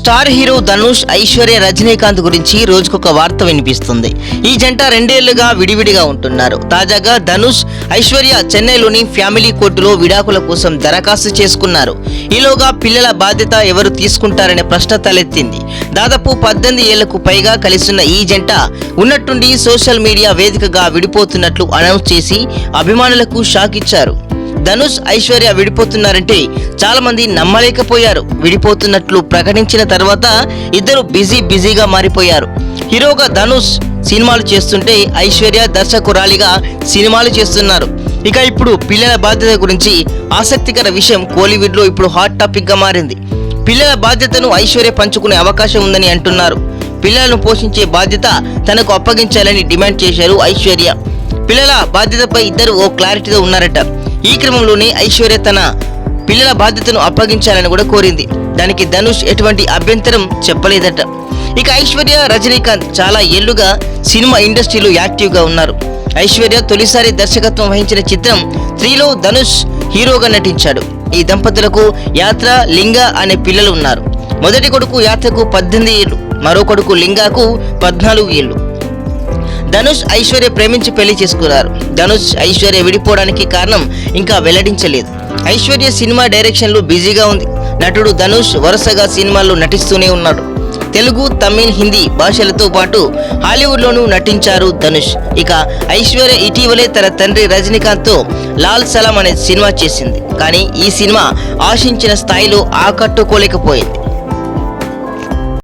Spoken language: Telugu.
స్టార్ హీరో ధనుష్ ఐశ్వర్య రజనీకాంత్ గురించి రోజుకొక వార్త వినిపిస్తుంది. ఈ జంట రెండేళ్ళుగా విడివిడిగా ఉంటున్నారు. తాజాగా ధనుష్ ఐశ్వర్య చెన్నైలోని ఫ్యామిలీ కోర్టులో విడాకుల కోసం దరఖాస్తు చేసుకున్నారు. ఈలోగా పిల్లల బాధ్యత ఎవరు తీసుకుంటారనే ప్రశ్న తలెత్తింది. దాదాపు పద్దెనిమిది ఏళ్ళకు పైగా కలిసిన ఈ జంట ఉన్నట్టుండి సోషల్ మీడియా వేదికగా విడిపోతున్నట్లు అనౌన్స్ చేసి అభిమానులకు షాక్ ఇచ్చారు. ధనుష్ ఐశ్వర్య విడిపోతున్నారంటే చాలా మంది నమ్మలేకపోయారు. విడిపోతున్నట్లు ప్రకటించిన తర్వాత ఇద్దరు బిజీ బిజీగా మారిపోయారు. హీరోగా ధనుష్ సినిమాలు చేస్తుంటే ఐశ్వర్య దర్శకురాలిగా సినిమాలు చేస్తున్నారు. ఇక ఇప్పుడు పిల్లల బాధ్యత గురించి ఆసక్తికర విషయం కోలీవుడ్లో ఇప్పుడు హాట్ టాపిక్గా మారింది. పిల్లల బాధ్యతను ఐశ్వర్య పంచుకునే అవకాశం ఉందని అంటున్నారు. పిల్లలను పోషించే బాధ్యత తనకు అప్పగించాలని డిమాండ్ చేశారు ఐశ్వర్య. పిల్లల బాధ్యతపై ఇద్దరు ఓ క్లారిటీతో ఉన్నారట. ఈ క్రమంలోనే ఐశ్వర్య తన పిల్లల బాధ్యతను అప్పగించాలని కూడా కోరింది. దానికి ధనుష్ ఎటువంటి అభ్యంతరం చెప్పలేదట. ఇక ఐశ్వర్య రజనీకాంత్ చాలా ఏళ్ళుగా సినిమా ఇండస్ట్రీలో యాక్టివ్గా ఉన్నారు. ఐశ్వర్య తొలిసారి దర్శకత్వం వహించిన చిత్రం త్రీలో ధనుష్ హీరోగా నటించాడు. ఈ దంపతులకు యాత్ర లింగ అనే పిల్లలు ఉన్నారు. మొదటి కొడుకు యాత్రకు పద్దెనిమిది ఏళ్ళు మరో కొడుకు లింగాకు పద్నాలుగు ఏళ్ళు. ధనుష్ ఐశ్వర్య ప్రేమించి పెళ్ళి చేసుకున్నారు. ధనుష్ ఐశ్వర్య విడిపోవడానికి కారణం ఇంకా వెల్లడించలేదు. ఐశ్వర్య సినిమా డైరెక్షన్లో బిజీగా ఉంది. నటుడు ధనుష్ వరుసగా సినిమాల్లో నటిస్తూనే ఉన్నాడు. తెలుగు తమిళ్ హిందీ భాషలతో పాటు హాలీవుడ్లోనూ నటించారు ధనుష్. ఇక ఐశ్వర్య ఇటీవలే తన తండ్రి రజనీకాంత్తో లాల్ సలాం అనే సినిమా చేసింది. కానీ ఈ సినిమా ఆశించిన స్థాయిలో ఆకట్టుకోలేకపోయింది.